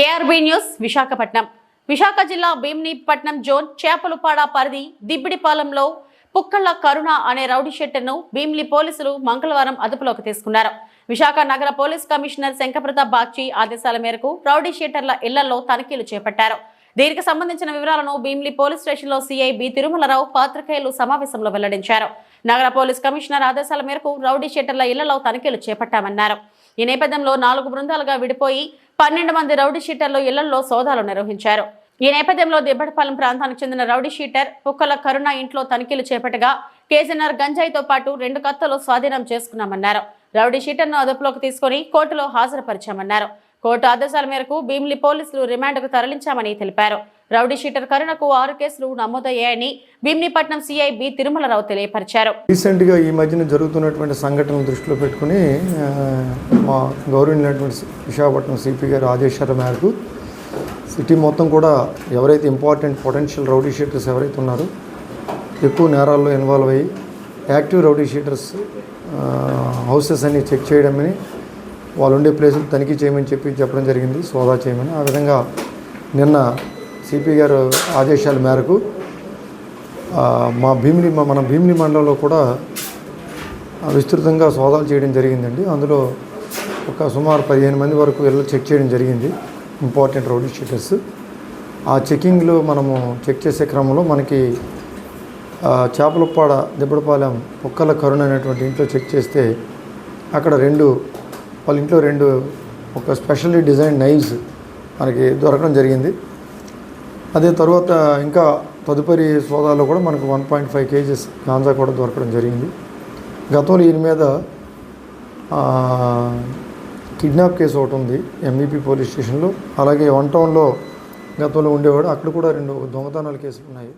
ARB news Visakhapatnam. Visakha జిల్లా భీమ్నిపట్నం zone చేపలపాడ పరిధి దిబ్బిడిపాలెంలో పుక్కళ్ళ కరుణ అనే రౌడీ షెట్టర్ను భీమ్లి పోలీసులు మంగళవారం అదుపులోకి తీసుకున్నారు. విశాఖ నగర పోలీస్ కమిషనర్ శంకప్రతాప్ బాగ్చి ఆదేశాల మేరకు రౌడీ షెట్టర్ల ఇళ్ళలో తనిఖీలు చేపట్టారు. దీనికి సంబంధించిన వివరాలను భీమ్లి పోలీస్ స్టేషన్లో సీఐ బి తిరుమలరావు పాత్రికేయులు సమావేశంలో వెల్లడించారు. నగర పోలీస్ కమిషనర్ ఆదేశాల మేరకు రౌడీ షీటర్ల ఇళ్ళలో తనిఖీలు చేపట్టామన్నారు. ఈ నేపథ్యంలో నాలుగు బృందాలుగా విడిపోయి పన్నెండు మంది రౌడీ షీటర్లు ఇళ్ళలో సోదాలు నిర్వహించారు. ఈ నేపథ్యంలో దిబ్బటిపాలెం ప్రాంతానికి చెందిన రౌడీ షీటర్ పుక్కల కరుణ ఇంట్లో తనిఖీలు చేపట్టగా కేసీఆర్ గంజాయితో పాటు రెండు కత్తలు స్వాధీనం చేసుకున్నామన్నారు. రౌడీ షీటర్ను అదుపులోకి తీసుకుని కోర్టులో హాజరుపరిచామన్నారు. కోర్టు ఆదేశాల మేరకు భీమిలి పోలీసులు రిమాండ్కు తరలించామని తెలిపారు. రౌడీ షీటర్ కరుణకు ఆరు కేసులు నమోదయ్యాయని భీమినిపట్నం సీఐ బి తిరుమలరావు తెలియపరిచారు. రీసెంట్గా ఈ మధ్యన జరుగుతున్నటువంటి సంఘటనలు దృష్టిలో పెట్టుకుని మా గౌరవనీయులైనటువంటి విశాఖపట్నం సిపి గారి ఆదేశాల మేరకు సిటీ మొత్తం కూడా ఎవరైతే ఇంపార్టెంట్ పొటెన్షియల్ రౌడీ షీటర్స్ ఎవరైతే ఉన్నారో ఎక్కువ నేరాల్లో ఇన్వాల్వ్ అయ్యి యాక్టివ్ రౌడీ షీటర్స్ హౌసెస్ అన్ని చెక్ చేయడమని వాళ్ళు ఉండే ప్లేసులు తనిఖీ చేయమని చెప్పి చెప్పడం జరిగింది సోదా చేయమని. ఆ విధంగా నిన్న సిపి గారు ఆదేశాల మేరకు మా భీమిని మన భీమిని మండలంలో కూడా విస్తృతంగా సోదాలు చేయడం జరిగిందండి. అందులో ఒక సుమారు పదిహేను మంది వరకు వెళ్ళి చెక్ చేయడం జరిగింది ఇంపార్టెంట్ రోడ్ షీటర్స్ ఆ చెకింగ్లో మనము చెక్ చేసే క్రమంలో మనకి చేపలపాడ దిబ్బడపాలెం కుక్కల కరుణ అనేటువంటి ఇంట్లో చెక్ చేస్తే అక్కడ రెండు వాళ్ళ ఇంట్లో రెండు ఒక స్పెషల్లీ డిజైన్ నైవ్స్ మనకి దొరకడం జరిగింది. అదే తర్వాత ఇంకా తదుపరి సోదాలో కూడా మనకు one point five kgs ganja కూడా దొరకడం జరిగింది. గతంలో దీని మీద కిడ్నాప్ కేసు ఒకటి ఉంది ఎంఈపీ పోలీస్ స్టేషన్లో. అలాగే వన్ టౌన్లో గతంలో ఉండేవాడు. అక్కడ కూడా రెండు దొంగతనాల కేసులు ఉన్నాయి.